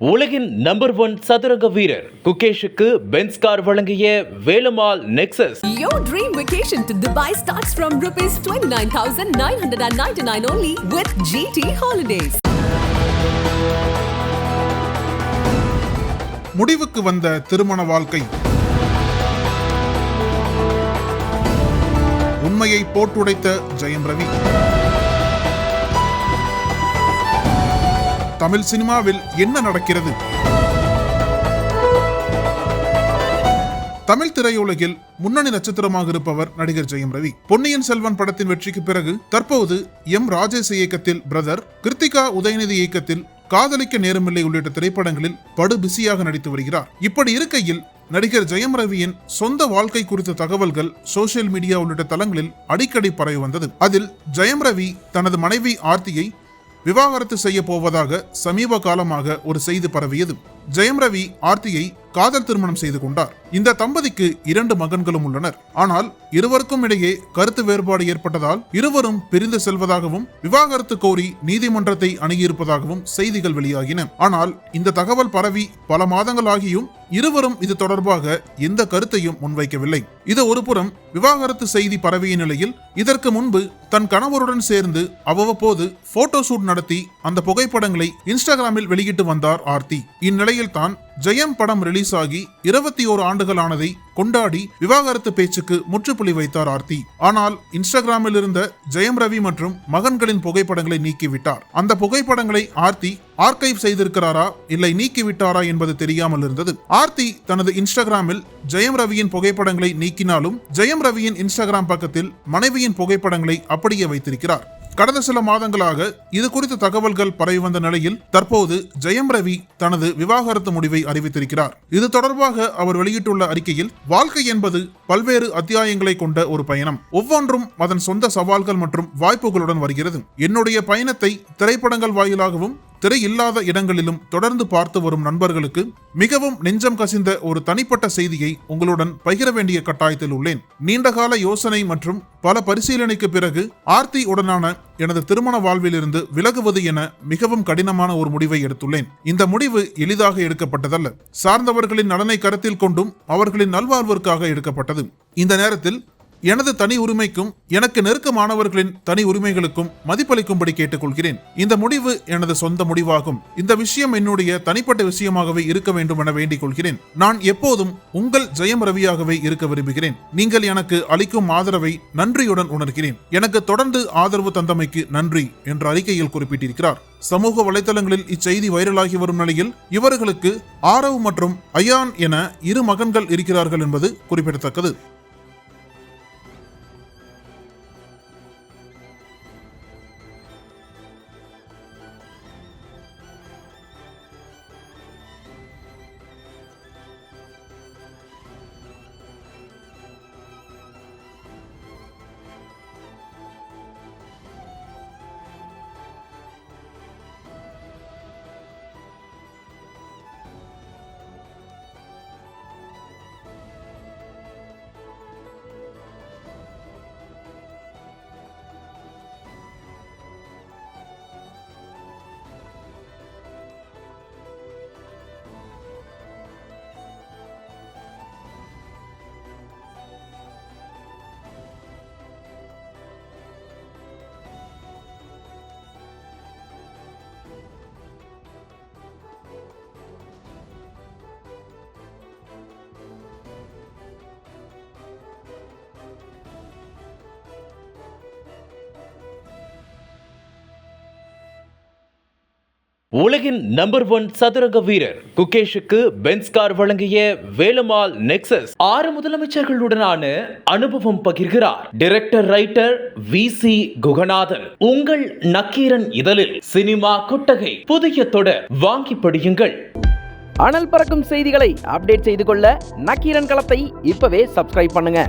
உலகின் number one சதுரங்க வீரர் குகேஷுக்கு பென்ஸ் கார் வழங்கிய Velumal Nexus. Your dream vacation to Dubai starts from rupees 29,999 only with GT Holidays. முடிவுக்கு வந்த திருமண வாழ்க்கை. உண்மையை போட்டுடைத்த ஜெயம் ரவி. தமிழ் சினிமாவில் என்ன நடக்கிறது? தமிழ் திரையுலகில் முன்னணி நட்சத்திரமாக இருப்பவர் நடிகர் ஜெயம் ரவி. பொன்னியின் செல்வன் படத்தின் வெற்றிக்கு பிறகு தற்போது எம் ராஜேஷ் இயக்கத்தில் பிரதர் கிருத்திகா உதயநிதி இயக்கத்தில் காதலிக்க நேரமில்லை உள்ளிட்ட திரைப்படங்களில் படு பிஸியாக நடித்து வருகிறார். இப்படி இருக்கையில் நடிகர் ஜெயம் ரவியின் சொந்த வாழ்க்கை குறித்த தகவல்கள் சோசியல் மீடியா உள்ளிட்ட தளங்களில் அடிக்கடி பரவி வந்தது. அதில் ஜெயம் ரவி தனது மனைவி ஆர்த்தியை விவாகரத்து செய்ய போவதாக சமீப காலமாக ஒரு செய்தி பரவியது. ஜெயம் ரவி ஆர்த்தியை காதல் திருமணம் செய்து கொண்டார். இந்த தம்பதிக்கு இரண்டு மகன்களும் உள்ளனர். ஆனால் இருவருக்கும் இடையே கருத்து வேறுபாடு ஏற்பட்டதால் இருவரும் பிரிந்து செல்வதாகவும் விவாகரத்து கோரி நீதிமன்றத்தை அணுகியிருப்பதாகவும் செய்திகள் வெளியாகின. ஆனால் இந்த தகவல் பரவி பல மாதங்கள் ஆகியும் இருவரும் இது தொடர்பாக எந்த கருத்தையும் முன்வைக்கவில்லை. இது ஒருபுறம் விவாகரத்து செய்தி பரவிய நிலையில் இதற்கு முன்பு தன் கணவருடன் சேர்ந்து அவ்வப்போது போட்டோ ஷூட் நடத்தி அந்த புகைப்படங்களை இன்ஸ்டாகிராமில் வெளியிட்டு வந்தார் ஆர்த்தி. இந்நிலையில் தான் ஜெயம் படம் ரிலீஸ் ஆகி இருபத்தி ஓரு ஆண்டுகள் ஆனதை கொண்டாடி விவாகரத்து பேச்சுக்கு முற்றுப்புள்ளி வைத்தார் ஆர்த்தி. ஆனால் இன்ஸ்டாகிராமில் இருந்த ஜெயம் ரவி மற்றும் மகன்களின் புகைப்படங்களை நீக்கிவிட்டார். அந்த புகைப்படங்களை ஆர்த்தி ஆர்கைவ் செய்திருக்கிறாரா இல்லை நீக்கிவிட்டாரா என்பது தெரியாமல் இருந்தது. ஆர்த்தி தனது இன்ஸ்டாகிராமில் ஜெயம் ரவியின் புகைப்படங்களை நீக்கினாலும் ஜெயம் ரவியின் இன்ஸ்டாகிராம் பக்கத்தில் மனைவியின் புகைப்படங்களை அப்படியே வைத்திருக்கிறார். கடந்த சில மாதங்களாக இது குறித்த தகவல்கள் பரவி வந்த நிலையில் தற்போது ஜெயம் ரவி தனது விவாகரத்து முடிவை அறிவித்திருக்கிறார். இது தொடர்பாக அவர் வெளியிட்டுள்ள அறிக்கையில் வாழ்க்கை என்பது பல்வேறு அத்தியாயங்களை கொண்ட ஒரு பயணம். ஒவ்வொன்றும் அதன் சொந்த சவால்கள் மற்றும் வாய்ப்புகளுடன் வருகிறது. என்னுடைய பயணத்தை திரைப்படங்கள் வாயிலாகவும் திரையில்லாத இடங்களிலும் தொடர்ந்து பார்த்து வரும் நண்பர்களுக்கு மிகவும் நெஞ்சம் கசிந்த ஒரு தனிப்பட்ட செய்தியை உங்களுடன் பகிர வேண்டிய கட்டாயத்தில் உள்ளேன். நீண்டகால யோசனை மற்றும் பல பரிசீலனைக்கு பிறகு ஆர்த்தி உடனான எனது திருமண வாழ்விலிருந்து விலகுவது என மிகவும் கடினமான ஒரு முடிவை எடுத்துள்ளேன். இந்த முடிவு எளிதாக எடுக்கப்பட்டதல்ல. சார்ந்தவர்களின் நலனை கருத்தில் கொண்டும் அவர்களின் நல்வாழ்விற்காக எடுக்கப்பட்டது. இந்த நேரத்தில் எனது தனி உரிமைக்கும் எனக்கு நெருக்கமானவர்களின் தனி உரிமைகளுக்கும் மதிப்பளிக்கும்படி கேட்டுக்கொள்கிறேன். இந்த முடிவு எனது சொந்த முடிவாகும். இந்த விஷயம் என்னுடைய தனிப்பட்ட விஷயமாகவே இருக்க வேண்டும் என வேண்டிக் கொள்கிறேன். நான் எப்போதும் உங்கள் ஜெயம் ரவியாகவே இருக்க விரும்புகிறேன். நீங்கள் எனக்கு அளிக்கும் ஆதரவை நன்றியுடன் உணர்கிறேன். எனக்கு தொடர்ந்து ஆதரவு தந்தமைக்கு நன்றி என்ற அறிக்கையில் குறிப்பிட்டிருக்கிறார். சமூக வலைதளங்களில் இச்செய்தி வைரலாகி வரும் நிலையில் இவர்களுக்கு ஆரவ் மற்றும் அயான் என இரு மகன்கள் இருக்கிறார்கள் என்பது குறிப்பிடத்தக்கது. உலகின் நம்பர் ஒன் சதுரங்க வீரர் குகேஷுக்கு பென்ஸ் கார் வழங்கிய வேலுமால் நெக்சஸ் ஆறு முதலமைச்சர்களுடனான அனுபவம் பகிர்கிறார். Director writer V C Guganathan. உங்கள் நக்கீரன் இதழில் சினிமா கொட்டகை புதிய தொடர் வாங்கி படியுங்கள். அனல் பறக்கும் செய்திகளை அப்டேட் செய்து கொள்ள நக்கீரன் களத்தை இப்பவே சப்ஸ்கிரைப் பண்ணுங்க.